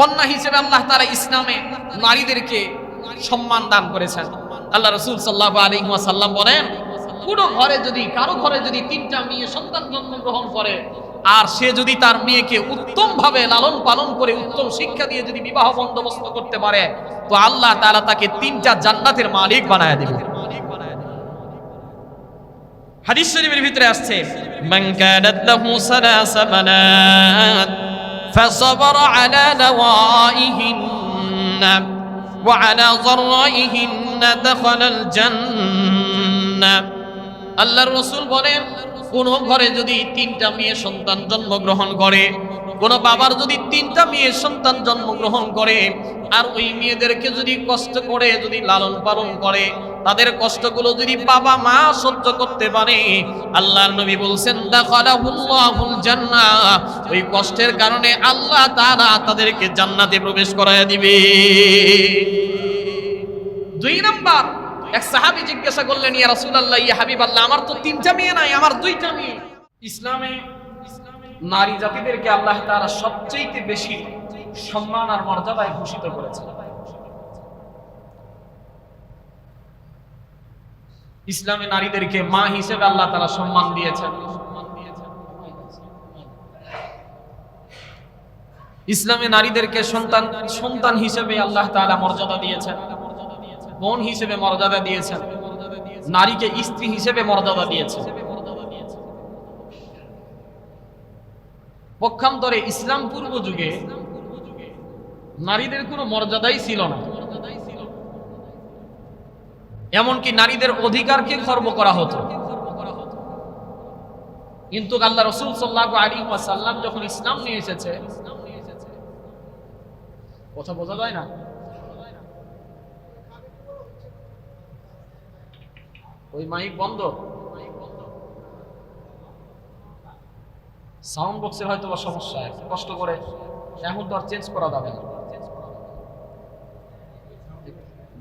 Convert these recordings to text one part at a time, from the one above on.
কন্যা হিসেবে আল্লাহ তারা ইসলামে নারীদেরকে সম্মান দান করেছেন। আল্লাহ রসুল সাল্লাহ আলী সাল্লাম বলেন, কোনো ঘরে যদি, কারও ঘরে যদি তিনটা মেয়ে সন্তান জন্মগ্রহণ করে, আর সে যদি তার মেয়েকে উত্তম ভাবে লালন পালন করে, উত্তম শিক্ষা দিয়ে যদি বিবাহ বন্দোবস্ত করতে পারে, তো আল্লাহ তাআলা তাকে তিনটা জান্নাতের মালিক বানায় দেবে। হাদিস শরীফের ভিতরে আসছে মান কানাত লাহু সালাসা বানাত فصبر على نوائهن وعلى ضرائهن دخل الجنة আল্লাহর রসুল বলেন কোন ঘরে যদি তিনটা মেয়ে সন্তান জন্মগ্রহণ করে কোন বাবার যদি তিনটা মেয়ে সন্তান জন্মগ্রহণ করে আর ওই মেয়েদেরকে যদি কষ্ট করে যদি লালন পালন করে তাদের কষ্টগুলো যদি বাবা মা সহ্য করতে পারে, আল্লাহর নবী বলছেন, দাখালাহুল্লাহুল জান্নাহ। ওই কষ্টের কারণে আল্লাহ তাআলা তাদেরকে জান্নাতে প্রবেশ করায় দিবে। দুই নাম্বার, এক সাহাবী জিজ্ঞাসা করলেন, ইয়া রাসূলুল্লাহ, ইয়া হাবিবাল্লাহ, আমার তো তিনটা মেয়ে নাই, আমার দুইটা মেয়ে। ইসলামে নারী জাতিদেরকে আল্লাহ তাআলা সবচেয়ে বেশি সম্মান আর মর্যাদায় ভূষিত করেছেন। ইসলামে নারীদেরকে মা হিসেবে আল্লাহ তাআলা সম্মান দিয়েছেন। ইসলামে নারীদেরকে সন্তান সন্তান হিসেবে আল্লাহ তাআলা মর্যাদা দিয়েছেন। বোন হিসেবে মর্যাদা দিয়েছেন। নারীকে স্ত্রী হিসেবে মর্যাদা দিয়েছেন। পক্ষান্তরে ইসলাম পূর্ব যুগে নারীদের কোনো মর্যাদাই ছিল না। এমনকি নারীদের অধিকারকে খর্ব করা হতো। কিন্তু আল্লাহ রসুল সাল্লাহ আলী সাল্লাম যখন ইসলাম নিয়ে এসেছে, কথা বোঝা যায় না? ওই মাইক বন্ধ। সাউন্ড বক্সের হয়তো বা সমস্যা, একটু কষ্ট করে এখন তো আর চেঞ্জ করা যাবে না।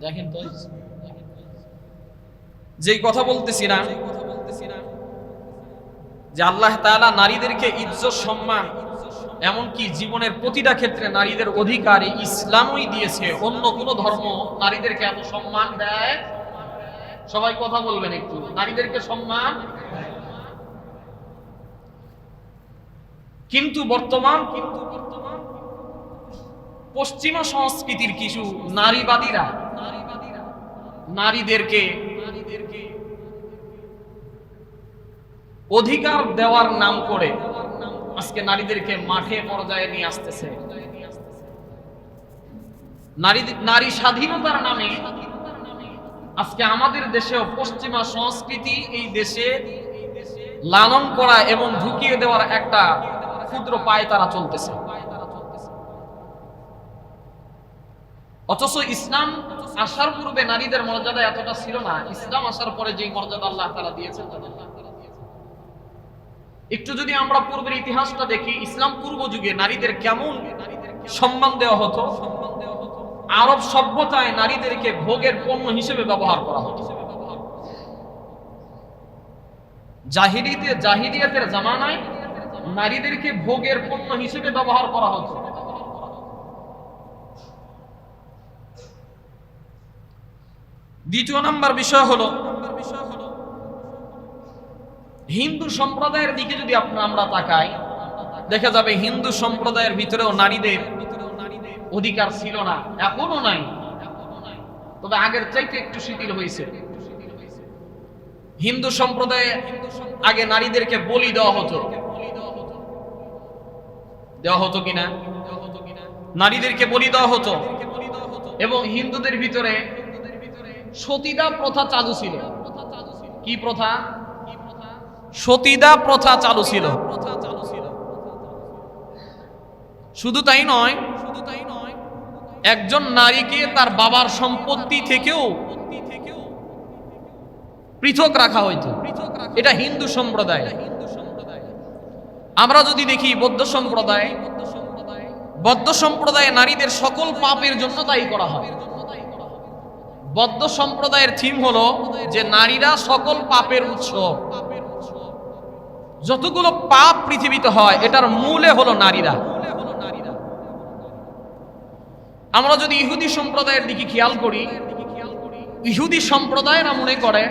দেখেন তো। যেই কথা বলতেছি না, যে আল্লাহ তাআলা নারীদেরকে ইজ্জত, সম্মান, এমনকি জীবনের প্রতিটা ক্ষেত্রে নারীদের অধিকার ইসলামই দিয়েছে। অন্য কোনো ধর্ম নারীদেরকে এত সম্মান দেয়? সবাই কথা বলবেন একটু। নারীদেরকে সম্মান? কিন্তু বর্তমান কিন্তু বর্তমান পশ্চিমা সংস্কৃতির কিছু নারীবাদীরা নারীবাদীরা নারীদেরকে অধিকার দেওয়ার নাম করে আজকে নারীদেরকে মাঠে পর্যায়ে নিয়ে আসতেছে। নারী নারী স্বাধীনতার নামে আজকে আমাদের দেশেও পশ্চিমা সংস্কৃতি এই দেশে লালন করা এবং ঢুকিয়ে দেওয়ার একটা ক্ষুদ্র পায় তারা চলতেছে। অথচ ইসলাম আসার পূর্বে নারীদের মর্যাদা এতটা ছিল না। ইসলাম আসার পরে যে মর্যাদা আল্লাহ তারা দিয়েছেন একটু যদি আমরা পূর্বের ইতিহাসটা দেখি, ইসলাম পূর্ব যুগে নারীদের কেমন সম্মান দেওয়া হতো? আরব সভ্যতায় নারীদেরকে ভোগের পণ্য হিসেবে ব্যবহার করা হতো। জাহিরিতে জাহিরিয়াতের জামানায় নারীদেরকে ভোগের পণ্য হিসেবে ব্যবহার করা হতো। দ্বিতীয় নাম্বার বিষয় হলো, হিন্দু সম্প্রদায়ের দিকে যদি আপনার আমরা তাকাই, দেখা যাবে হিন্দু সম্প্রদায়ের ভিতরেও নারীদের অধিকার ছিল না, এখনও নাই। তবে আগের চাইতে একটু শিথিল হয়েছে। হিন্দু সম্প্রদায়ে আগে নারীদেরকে বলি দেওয়া হতো। দেওয়া হতো কিনা? নারীদেরকে বলি দেওয়া হতো। এবং হিন্দুদের ভিতরে সতীদা প্রথা চালু ছিল। কি প্রথা? সতীদা প্রথা চালু ছিল। শুধু তাই নয় শুধু তাই নয় একজন নারীকে তার বাবার সম্পত্তি থেকেও পৃথক রাখা হইতো। এটা হিন্দু সম্প্রদায়। আমরা যদি দেখি বৌদ্ধ সম্প্রদায়, বৌদ্ধ সম্প্রদায়ে নারীদের সকল পাপের জন্য দায়ী করা হয়। বৌদ্ধ সম্প্রদায়ের থিম হলো যে নারীরা সকল পাপের উৎস। যতগুলো পাপ পৃথিবীতে হয়, এটার মূলে হলো নারীরা। আমরা যদি ইহুদি সম্প্রদায়ের দিকে খেয়াল করি, ইহুদি সম্প্রদায়েরা মনে করে,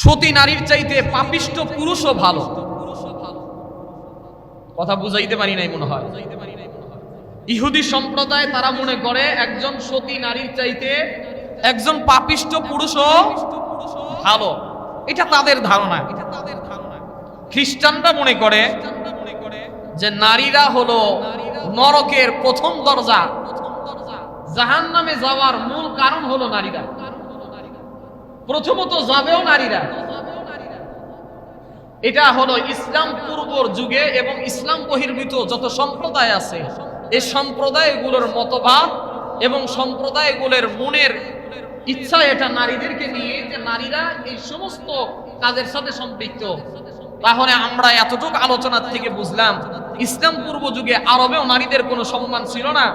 সতী নারীর চাইতে পাপিষ্ট পুরুষও ভালো। কথা বুঝাইতে পারি নাই মনে হয়। ইহুদি সম্প্রদায় তারা মনে করে একজন সতী নারীর চাইতে একজন পাপিষ্ট পুরুষও ভালো। এটা তাদের ধারণা। খ্রিস্টানরা মনে করে যে নারীরা হলো নরকের প্রথম দরজা। জাহান নামে যাওয়ার মূল কারণ হলো নারীরা। প্রথমত যাবেও নারীরা। এটা হলো ইসলাম পূর্বর যুগে এবং ইসলাম বহির্ভূত যত সম্প্রদায় আছে এই সম্প্রদায়গুলোর মতবাদ এবং সম্প্রদায়গুলোর মনের ইচ্ছা এটা নারীদেরকে নিয়ে যে নারীরা এই সমস্ত কাজের সাথে সম্পৃক্ত। তাহলে আমরা এতটুকু আলোচনার থেকে বুঝলাম, ইসলাম পূর্ব যুগে আরবেও নারীদের কোনো সম্মান ছিল না।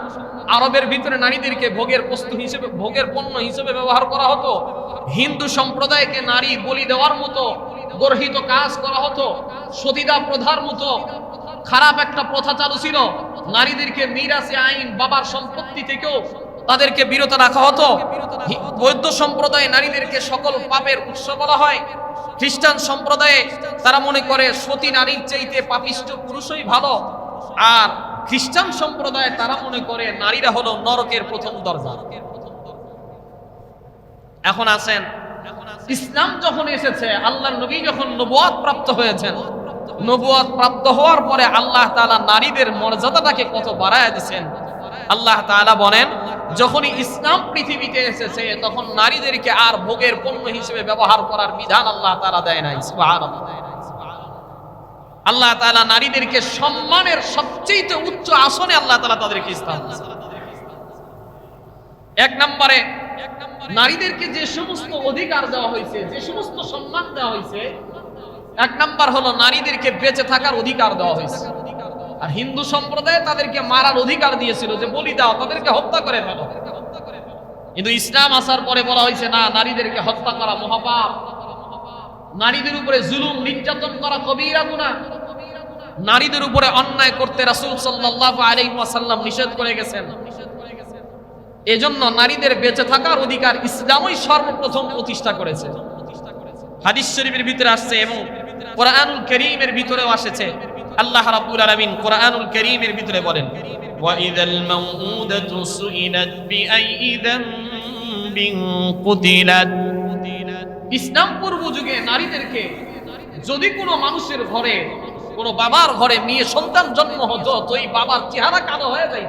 আরবের ভিতরে নারীদেরকে ভোগের বস্তু হিসেবে, ভোগের পণ্য হিসেবে ব্যবহার করা হতো। হিন্দু সম্প্রদায়কে নারী বলি দেওয়ার মতো গর্হিত কাজ করা হতো। সতীদা প্রধার মতো খারাপ একটা প্রথা চালু ছিল। নারীদেরকে মিরাসে আইন, বাবার সম্পত্তি থেকেও তাদেরকে বিরত রাখা হতো। বৌদ্ধ সম্প্রদায়ে নারীদেরকে সকল পাপের উৎস বলা হয়। খ্রিস্টান সম্প্রদায়ে তারা মনে করে সতী নারীর চাইতে পাপিষ্ট পুরুষই ভালো। আর খ্রিস্টান সম্প্রদায়ে তারা মনে করে নারীরা হলো নরকের প্রথম দরজা। এখন আছেন। ইসলাম যখন এসেছে, আল্লাহর নবী যখন নবুয়াত প্রাপ্ত হয়েছেন নবুয়াত প্রাপ্ত হওয়ার পরে আল্লাহ তালা নারীদের মর্যাদাটাকে কত বাড়ায় দিয়েছেন আল্লাহ তাআলা বলেন, যখনই ইসলাম পৃথিবীতে এসেছে, তখন নারীদেরকে আর ভোগের পণ্য হিসেবে ব্যবহার করার বিধান আল্লাহ তাআলা দেয় নাই। আল্লাহ তালা নারীদেরকে সম্মানের সবচেয়ে উচ্চ আসনে আল্লাহ তালা তাদেরকে দিয়েছেন। এক নম্বরে, নারীদেরকে যে সমস্ত অধিকার দেওয়া হয়েছে, যে সমস্ত সম্মান দেওয়া হয়েছে এক নাম্বার হলো নারীদেরকে বেঁচে থাকার অধিকার দেওয়া হয়েছে। আর হিন্দু সম্প্রদায় তাদেরকে মারার অধিকার দিয়েছিল যে বলি দাও, তাদেরকে হত্যা করে ফেলো। কিন্তু ইসলাম আসার পরে বলা হয়েছে, না, নারীদেরকে হত্যা করা মহাপাপ। নারীদের উপরে জুলুম, নির্যাতন করা কবিরা গুনাহ নারীদের উপরে অন্যায় করতে রাসূল সাল্লাল্লাহু আলাইহি ওয়াসাল্লাম নিষেধ করে গেছেন। এজন্য নারীদের বেঁচে থাকার অধিকার ইসলামই সর্বপ্রথম প্রতিষ্ঠা করেছে। হাদিস শরীফের ভিতরে আসছে, এবং কোরআনুল করিমের ভিতরেও আসেছে। আল্লাহ রাব্বুল আলামিন কোরআনুল করিমের ভিতরে বলেন ওয়াইদাল মাউউদাতু সুইনাত বিআই বিন কুতিলাত। ইসলাম পূর্ব যুগে নারীদেরকে যদি কোনো মানুষের ঘরে, কোনো বাবার ঘরে মেয়ে সন্তান জন্ম হতো, তো এই বাবার চেহারা কালো হয়ে যায়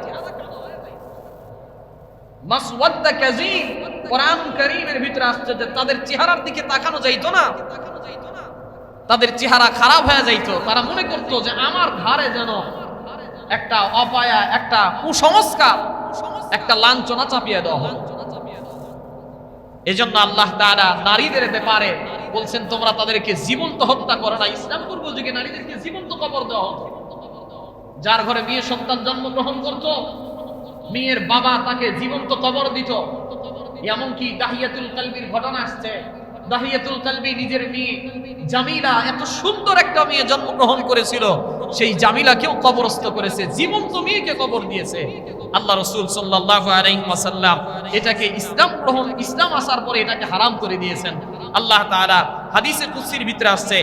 মাসওয়াদ্দা কাজিম কোরআন করিমের ভিতরে আসছে যে তাদের চেহারার দিকে তাকানো যাইতো না তাকানো যাইতো না। তাদের চেহারা খারাপ হয়ে যাইত। তারা মনে করতো যে আমার ঘরে যেন একটা অপায়া, একটা কুসংস্কার, একটা লাঞ্ছনা চাপিয়ে দেওয়া হলো। এজন্য আল্লাহ তাআলা নারীদের ব্যাপারে বলছেন, তোমরা তাদেরকে জীবন্ত হত্যা করো না। ইসলাম পূর্ব যুগে নারীদেরকে জীবন্ত কবর দেওয়া যার ঘরে মেয়ে সন্তান জন্মগ্রহণ করত, মেয়ের বাবা তাকে জীবন্ত কবর দিত। এমনকি দাহিয়াতুল কালবির ঘটনা আসছে। কালবি নিজের মেয়ে জামিলা এত সুন্দর একটা মেয়ে জন্মগ্রহণ করেছিল। সেই জামিলাকেও কবরস্থ করেছে। জীবন্ত মেয়েকে কবর দিয়েছে। আল্লাহ রসুল এটাকে ইসলাম গ্রহণ, ইসলাম আসার পরে এটাকে হারাম করে দিয়েছেন। আল্লাহ হাদিসে কুদসির ভিতরে আসছে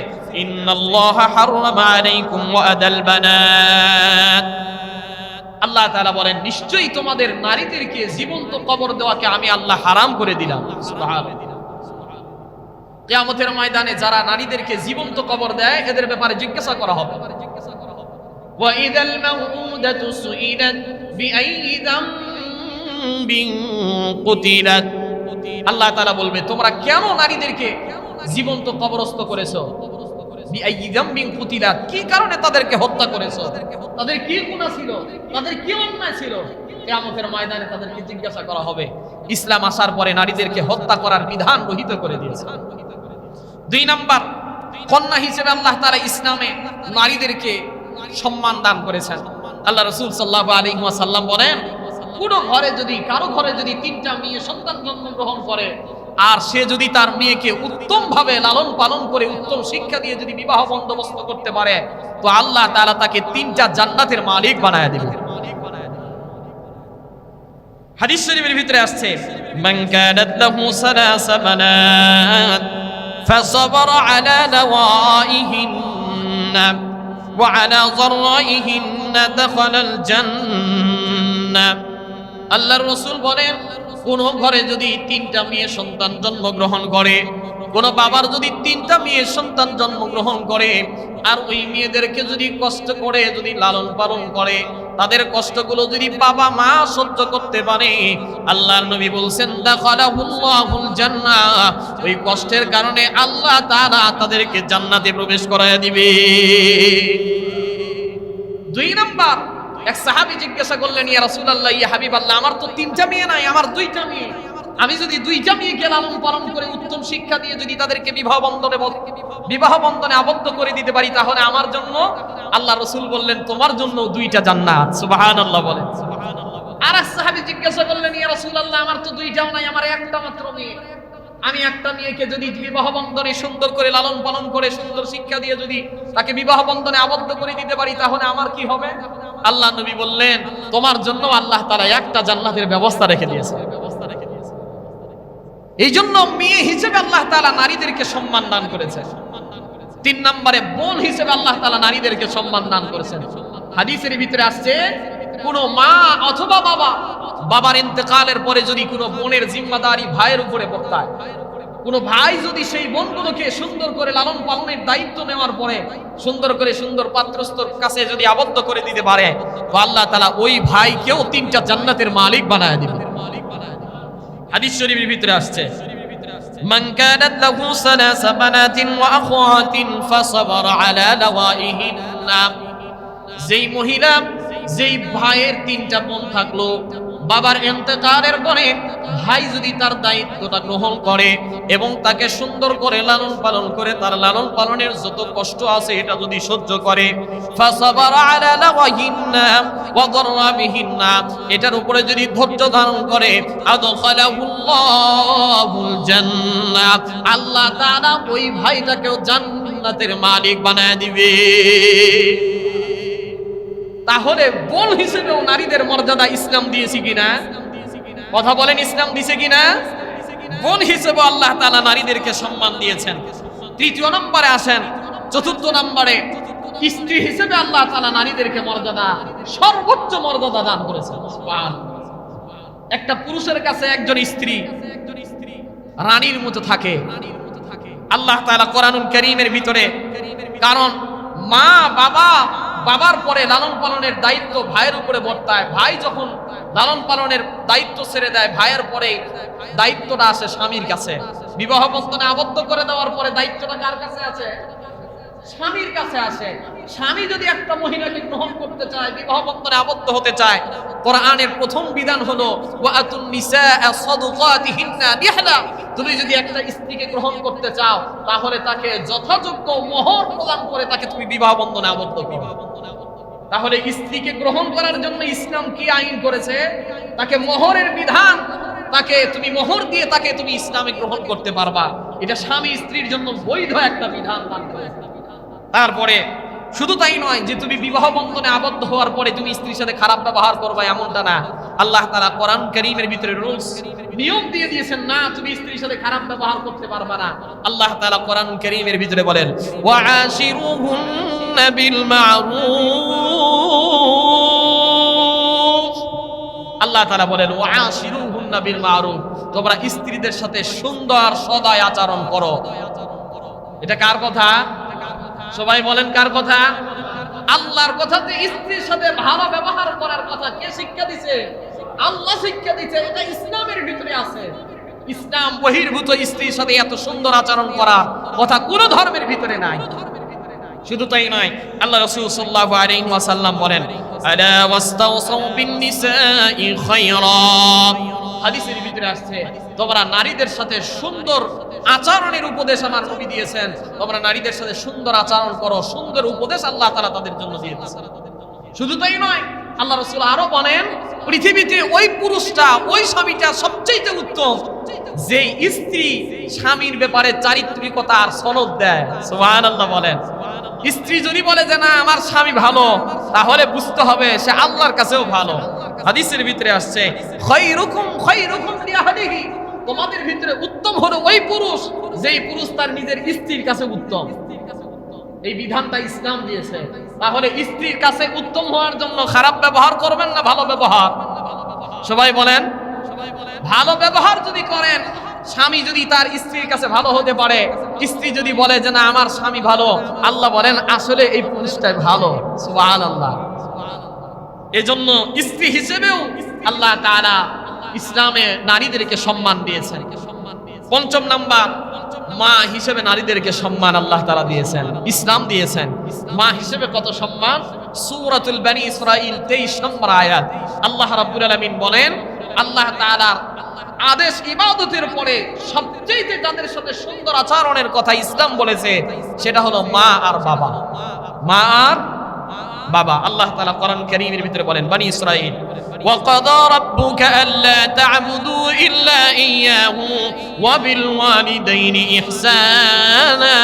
আল্লাহ তাআলা বলেন, নিশ্চয়ই তোমাদের নারীদেরকে জীবন্ত কবর দেওয়াকে আমি আল্লাহ হারাম করে দিলাম। কিয়ামতের ময়দানে যারা নারীদেরকে জীবন্ত কবর দেয় এদের ব্যাপারে জিজ্ঞাসা করা হবে وَإِذَا الْمَوْءُودَةُ سُئِلَتْ بِأَيِّ ذَنبٍ قُتِلَتْ আল্লাহ তাআলা বলবে তোমরা কেন নারীদেরকে জীবন্ত কবরস্থ করেছো বিআইয়ি যামবিন কুতিলাত কি কারণে তাদেরকে হত্যা করেছো তাদের কি গুনাহ ছিল তাদের কি অন্যায় ছিল কিয়ামতের ময়দানে তাদেরকে জিজ্ঞাসা করা হবে ইসলাম আসার পরে নারীদেরকে হত্যা করার বিধান রহিত করে দিয়েছে দুই নাম্বার, কন্যা হিসেবে আল্লাহ তারা ইসলামে নারীদেরকে সম্মান দান করেছেন। আল্লাহ রসুল সাল্লাহ আলী সাল্লাম বলেন, কোন ঘরে যদি, কারও ঘরে যদি তিনটা মেয়ে সন্তান জন্মগ্রহণ করে, আর সে যদি তার মেয়েকে উত্তম ভাবে লালন পালন করে উত্তম শিক্ষা দিয়ে যদি বিবাহ বন্দোবস্ত করতে পারে, তো আল্লাহ তাআলা তাকে তিনটা জান্নাতের মালিক বানায় দেবে হাদিস শরীফের ভিতরে আসছে মান কানাত লাহু সালাস বানাত فصبر على نوائهن وعلى ضرائهن دخل الجنة আল্লাহর রাসূল বলেন কোন ঘরে যদি তিনটা মেয়ে সন্তান জন্মগ্রহণ করে কোন বাবার যদি তিনটা মেয়ে সন্তান জন্মগ্রহণ করে, আর ওই মেয়েদেরকে যদি কষ্ট করে, যদি লালন পালন করে, তাদের কষ্টগুলো যদি বাবা মা সহ্য করতে পারে, আল্লাহর নবী বলছেন জান্নাহ। ওই কষ্টের কারণে আল্লাহ তাআলা তাদেরকে জান্নাতে প্রবেশ করায় দিবে। দুই নাম্বার, এক সাহাবী জিজ্ঞাসা করলেন, ইয়া রাসূলুল্লাহ, ইয়া হাবিবাল্লাহ, আমার তো তিনটা মেয়ে নাই, আমার দুইটা মেয়ে আমি যদি দুইটা মেয়েকে লালন পালন করে উত্তম শিক্ষা দিয়ে যদি তাদেরকে বিবাহ বন্ধনে বিবাহ বন্ধনে আবদ্ধ করে দিতে পারি, তাহলে আমার জন্য আল্লাহ রসুল বললেন, তোমার জন্য দুইটা জান্নাত। সুবহানাল্লাহ বলেন আর সাহাবী জিজ্ঞাসা করলেন, ইয়া রাসূলুল্লাহ, আমার তো দুইটাও নাই, আমার একটা মাত্র মেয়ে। আমি একটা মেয়েকে যদি বিবাহ বন্ধনে সুন্দর করে লালন পালন করে, সুন্দর শিক্ষা দিয়ে যদি তাকে বিবাহ বন্ধনে আবদ্ধ করে দিতে পারি, তাহলে আমার কি হবে? আল্লাহ নবী বললেন, তোমার জন্য আল্লাহ তারা একটা জান্নাতের ব্যবস্থা রেখে দিয়েছে। এই জন্য মেয়ে হিসেবে আল্লাহ তালা নারীদেরকে সম্মান দান করেছে তিন নম্বরে বোন হিসেবে আল্লাহ তাআলা নারীদেরকে সম্মান দান করেছেন। হাদিসের ভিতরে আসছে, কোন মা অথবা বাবা, বাবার ইন্তেকালের পরে যদি কোনো বোনের জিম্মাদারি ভাইয়ের উপরে বর্তায়। কোনো ভাই যদি সেই বোনগুলোকে সুন্দর করে লালন পালনের দায়িত্ব নেওয়ার পরে সুন্দর করে সুন্দর পাত্রস্তর কাছে যদি আবদ্ধ করে দিতে পারে আল্লাহ তাআলা ওই ভাইকেও তিনটা জান্নাতের মালিক বানায় দিবে। হাদিস শরীফের ভিতরে আসছে من كانت له ثلاث بنات وأخوات فصبر على لوائهن যেই মহিলা যেই ভাইয়ের তিনটা বোন থাকলো বাবার এন্তেকারের পরে ভাই যদি তার দায়িত্বটা গ্রহণ করে এবং তাকে সুন্দর করে লালন পালন করে, তার লালন পালনের যত কষ্ট আছে এটা যদি সহ্য করে এটার উপরে যদি ধৈর্য ধারণ করে আল্লাহ তাআলা ওই ভাইটাকেও জান্নাতের মালিক বানায় দিবে। তাহলে বোন হিসেবেও নারীদের মর্যাদা ইসলাম দিয়েছি কিনা? কথা বলেন, ইসলাম দিছে কিনা? বোন হিসেবে আল্লাহ তালা নারীদেরকে সম্মান দিয়েছেন। তৃতীয় নম্বরে আসেন, চতুর্থ নম্বরে স্ত্রী হিসেবে আল্লাহ তালা নারীদেরকে মর্যাদা, সর্বোচ্চ মর্যাদা দান করেছেন। একটা পুরুষের কাছে একজন স্ত্রী রানীর মতো থাকে। আল্লাহ তালা কোরআনুল কারীমের ভিতরে, কারণ মা বাবা বাবার পরে লালন পালনের দায়িত্ব ভাইয়ের উপরে বর্তায়। ভাই যখন লালন পালনের দায়িত্ব ছেড়ে দেয়, ভাইয়ের পরে দায়িত্বটা আসে স্বামীর কাছে। বিবাহ বন্ধনে আবদ্ধ করে দেওয়ার পরে দায়িত্বটা কার কাছে আছে? স্বামীর কাছে আসে। স্বামী যদি একটা মহিলাকে গ্রহণ করতে চায়, বিবাহ বন্ধনে আবদ্ধ হতে চায়, কোরআনের প্রথম বিধান হলো তুমি যদি একটা স্ত্রীকে গ্রহণ করতে চাও, তাহলে তাকে যথাযোগ্য মোহর প্রদান করে তাকে তুমি বিবাহ বন্ধনে আবদ্ধ করো তাহলে স্ত্রীকে গ্রহণ করার জন্য ইসলাম কি আইন করেছে? তাকে মোহরের বিধান, তাকে তুমি মোহর দিয়ে তাকে তুমি ইসলামে গ্রহণ করতে পারবা। এটা স্বামী স্ত্রীর জন্য বৈধ একটা বিধান দান করেছে। তারপরে, শুধু তাই নয় যে তুমি বিবাহ বন্ধনে আবদ্ধ হওয়ার পরে তুমি স্ত্রীর সাথে খারাপ ব্যবহার করবা এমনটা না। আল্লাহ তারা কোরআন করিমের ভিতরে রুলস, নিয়ম দিয়ে দিয়েছেন, না, তুমি স্ত্রীর সাথে খারাপ ব্যবহার করতে পারবা না। আল্লাহ তাআলা কোরআন করিমের ভিতরে বলেন ওয়াশিরুহুন্না বিল মারুফ আল্লাহ তাআলা বলেন ওয়াশিরুহুন্না বিল মারুফ তোমরা স্ত্রীদের সাথে সুন্দর সদায় আচরণ করো। এটা কার কথা? সবাই বলেন কার কথা? আল্লাহর কথা যে স্ত্রীর সাথে ভালো ব্যবহার করার কথা কে শিক্ষা দিছে? আল্লাহ শিক্ষা দিছে, এটা ইসলামের ভিতরে আছে। ইসলাম বহির্ভূত স্ত্রীর সাথে এত সুন্দর আচরণ করা কথা কোন ধর্মের ভিতরে নাই। শুধু তাই নয়, আল্লাহ রাসূল সাল্লাল্লাহু আলাইহি ওয়াসাল্লাম বলেন, আলা ওয়াস্তাউসাউ বিন নিসাই খায়রা। হাদিসের ভিতরে আসছে, তোমরা নারীদের সাথে সুন্দর আচরণের উপদেশ আমার নবী দিয়েছেন। তোমরা নারীদের সাথে সুন্দর আচরণ করো, সুন্দর উপদেশ আল্লাহ তাআলা তাদের জন্য দিয়েছেন। শুধু তাই নয়, আল্লাহ রসুল আরও বলেন, পৃথিবীতে ওই পুরুষটা, ওই স্বামীটা সবচেয়ে উত্তম, যে স্ত্রী স্বামীর ব্যাপারে চারিত্রিকতার সনদ দেয়। সুবহানাল্লাহ বলেন। স্ত্রী যদি বলে যে, না, আমার স্বামী ভালো, তাহলে বুঝতে হবে সে আল্লাহর কাছেও ভালো। হাদিসের ভিতরে আসছে, খৈরুকুম খৈরুকুম লিআহলিহি তোমাদের ভিতরে উত্তম হলো ওই পুরুষ, যেই পুরুষ তার নিজের স্ত্রীর কাছে উত্তম। এই বিধানটা ইসলাম দিয়েছে। তাহলে স্ত্রীর কাছে উত্তম হওয়ার জন্য খারাপ ব্যবহার করবেন না ভালো ব্যবহার? সবাই বলেন, ভালো ব্যবহার যদি করেন, স্বামী যদি তার স্ত্রীর কাছে ভালো হতে পারে, স্ত্রী যদি বলে যে না, আমার স্বামী ভালো, আল্লাহ বলেন, আসলে এই পুরুষটাই ভালো। সুবহানাল্লাহ। এজন্য স্ত্রী হিসেবেও আল্লাহ তাআলা ইসলামে নারীদেরকে সম্মান দিয়েছেন। পঞ্চম নাম্বার, মা হিসেবে নারীদেরকে সম্মান আল্লাহ তারা দিয়েছেন, ইসলাম দিয়েছেন। মা হিসেবে কত সম্মান? সূরাতুল বনি ইসরাইল 23 নম্বর আয়াত। আল্লাহ রাব্বুল আলামিন বলেন, আল্লাহ তাআলার আদেশ ইবাদতের পরে সবচেয়ে তাদের সাথে সুন্দর আচরণের কথা ইসলাম বলেছে, সেটা হলো মা আর বাবা। মা আর বাবা আল্লাহ তাআলা কোরআন কারীমের ভিতরে বলেন বনি ইসরাইল وقضى ربك ألا تعبدوا إلا إياه وبالوالدين إحسانا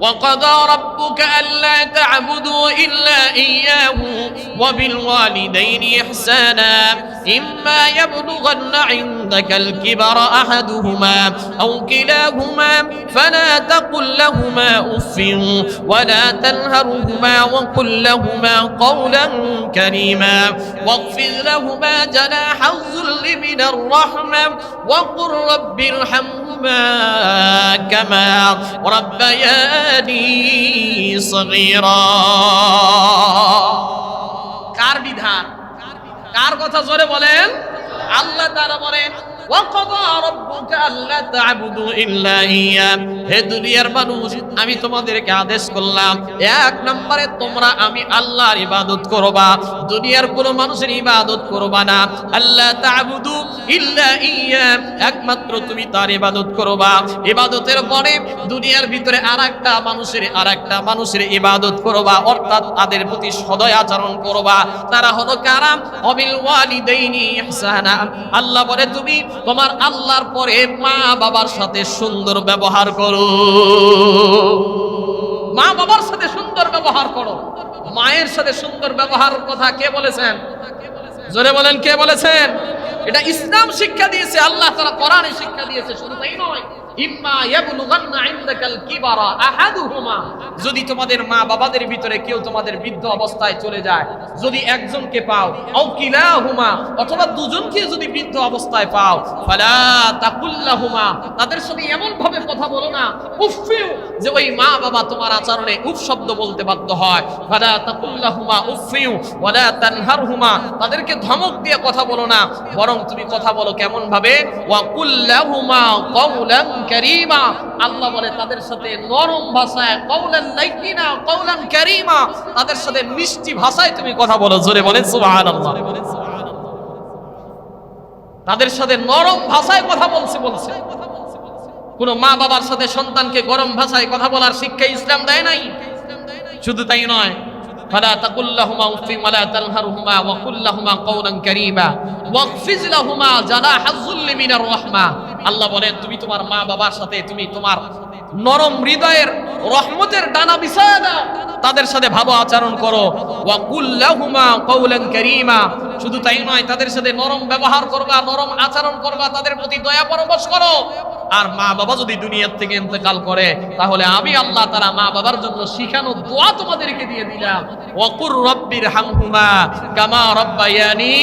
وقضى ربك ألا تعبدوا إلا إياه وبالوالدين إحسانا. إما يبلغن عندك الكبر أحدهما أو كلاهما فلا تقل لهما أف ولا تنهرهما وقل لهما قولا كريما. واخفض لهما جناح الذل من الرحمة وقل رب ارحمهما كما ربياني. صغيرا কার বিধান কার কথা জোরে বলেন আল্লাহ তাআলা বলেন وَقَضَى رَبُّكَ أَلَّا تَعْبُدُوا إِلَّا إِيَّاهُ হে দুনিয়ার মানুষ আমি তোমাদেরকে আদেশ করলাম এক নম্বরে তোমরা আমি আল্লাহর ইবাদত করবা দুনিয়ার কোনো মানুষের ইবাদত করবা না আল্লাহ তা'বুদু ইল্লা ইয়্যা একমাত্র তুমি তার ইবাদত করবা ইবাদতের পরে দুনিয়ার ভিতরে আরেকটা মানুষের আরেকটা মানুষের ইবাদত করবা অর্থাৎ তাদের প্রতি সদয় আচরণ করবা তারা হলো কারাম অবিল ওয়ালিদাইনি ইহসানা। আল্লাহ বলে, তুমি তোমার আল্লাহর পরে মা বাবার সাথে সুন্দর ব্যবহার করো। মা বাবার সাথে সুন্দর ব্যবহার করো। মায়ের সাথে সুন্দর ব্যবহার কথা কে বলেছেন? জোরে বলেন, কে বলেছেন? এটা ইসলাম শিক্ষা দিয়েছে, আল্লাহ তাআলা কোরআনে শিক্ষা দিয়েছে, শুধু তাই নয়। ইম্মা ইয়াবলুগান্না ইনদাকাল কিবারা আহাদুহুমা। যদি তোমাদের মা বাবাদের ভিতরে কেউ তোমাদের বৃদ্ধ অবস্থায় চলে যায়, যদি একজনকে পাও কিলাহুমা, অথবা দুজনকে যদি বৃদ্ধ অবস্থায় পাও, ফালা তাকুল্লাহুমা, তাদের সাথে এমন ভাবে কথা বলো না উফিউ যে ওই মা বাবা তোমার আচরণে উফ শব্দ বলতে বাধ্য হয়। ফালা তাকুল্লাহুমা উফিউ ওয়ালা তানহারহুমা, তাদেরকে ধমক দিয়ে কথা বলো না, বরং তুমি কথা বলো কেমন ভাবে ওয়া কুল্লাহুমা কওলান কারীমা, আল্লাহ বলে তাদের সাথে নরম ভাষায় কওলান লাইকিনা কওলান কারীমা তাদের সাথে মিষ্টি ভাষায় তুমি কথা বলো জোরে বলেন সুবহানাল্লাহ তাদের সাথে নরম ভাষায় কথা বলছে বলছে কোন মা বাবার সাথে সন্তানকে গরম ভাষায় কথা বলার শিক্ষা ইসলাম দেয় নাই শুধু তাই নয় فلا تقل لهما اف ولا تنهرهما وقل لهما قولا كريما واخفض لهما جناح الذل من الرحمه আল্লাহ বলেন তুমি তোমার মা বাবার সাথে তুমি তোমার নরম হৃদয়ের রহমতের ডানা বিছায়া দাও তাদের সাথে ভালো আচরণ করো। ওয়া কুল্লাহুমা কওলান কারীমা। শুধু তাই নয়, তাদের সাথে নরম ব্যবহার করবা, নরম আচরণ করবা, তাদের প্রতি দয়া পরবশ করো। আর মা বাবা যদি দুনিয়ার থেকে ইন্তেকাল করে, তাহলে আমি আল্লাহ তারা মা বাবার জন্য শিখানো দোয়া তোমাদেরকে দিয়ে দিলাম। ওয়াকুর রব্বির হামহুমা কামা রব্বায়ানি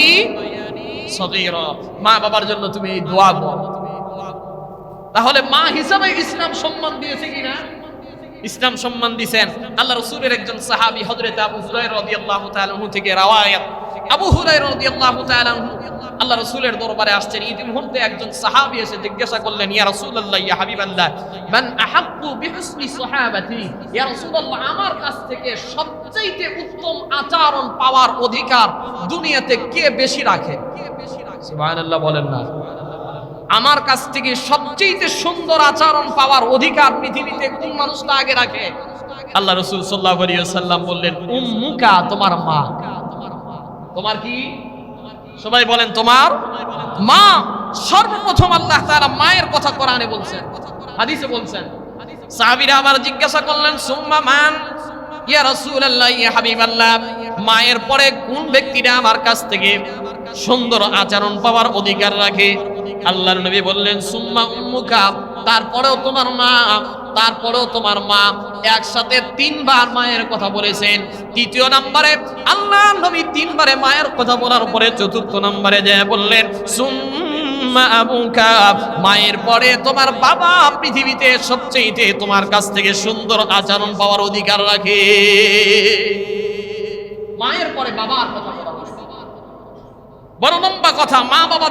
সগীরা। মা বাবার জন্য তুমি এই দোয়া বলো তাহলে মা হিসাবে ইসলাম সম্মান দিয়েছে কিনা? ইসলাম সম্মান দিয়েছেন আল্লাহ রসুলের একজন সাহাবী হযরত আবু হুরায়রা রাদিয়াল্লাহু তাআলা আনহু থেকে রাওয়ায়াত। আবু রাদিয়াল্লাহু তাআলা আনহু আল্লাহ রসুলের দরবারে আসছেন। এই মুহূর্তে একজন সাহাবী এসে জিজ্ঞাসা করলেন, ইয়া রাসূলুল্লাহ, ইয়া হাবিবাল্লাহ, মান আহাক্কু বিহুসনি সাহাবাতি? ইয়া রাসূলুল্লাহ, আমার কাছ থেকে সবচেয়ে উত্তম আচরণ পাওয়ার অধিকার দুনিয়াতে কে বেশি রাখে? সুবহানাল্লাহ, বলেন না। আমার কাছ থেকে সবচেয়ে সুন্দর আচরণ পাওয়ার অধিকার পৃথিবীতে কোন মানুষটা আগে রাখে? আল্লাহ রসুল সাল্লাহ সাল্লাম বললেন, উম্মুকা, তোমার মা। তোমার কি? সবাই বলেন, তোমার মা। সর্বপ্রথম আল্লাহ তাআলা মায়ের কথা কোরআনে বলছেন, হাদিসে বলছেন। সাহাবীরা আবার জিজ্ঞাসা করলেন, সুম্মা মান? ইয়া রাসূলুল্লাহ, ইয়া হাবিবাল্লাহ। মায়ের পরে কোন ব্যক্তিরা আমার কাছ থেকে সুন্দর আচরণ পাওয়ার অধিকার রাখে? আল্লাহর নবী বললেন, সুম্মা উম্মুকা তারপরেও তোমার মা, তারপরেও তোমার মা একসাথে তিনবার মায়ের কথা বলেছেন। তৃতীয় নম্বরে আল্লাহ নবী তিনবারে মায়ের কথা বলার পরে চতুর্থ নম্বরে যায় বললেন, সুম্মা মায়ের পরে তোমার বাবা পৃথিবীতে সবচেয়ে তোমার কাছ থেকে সুন্দর আচরণ পাওয়ার অধিকার রাখে। মায়ের পরে বাবার কথা বড় লম্বা কথা মা বাবা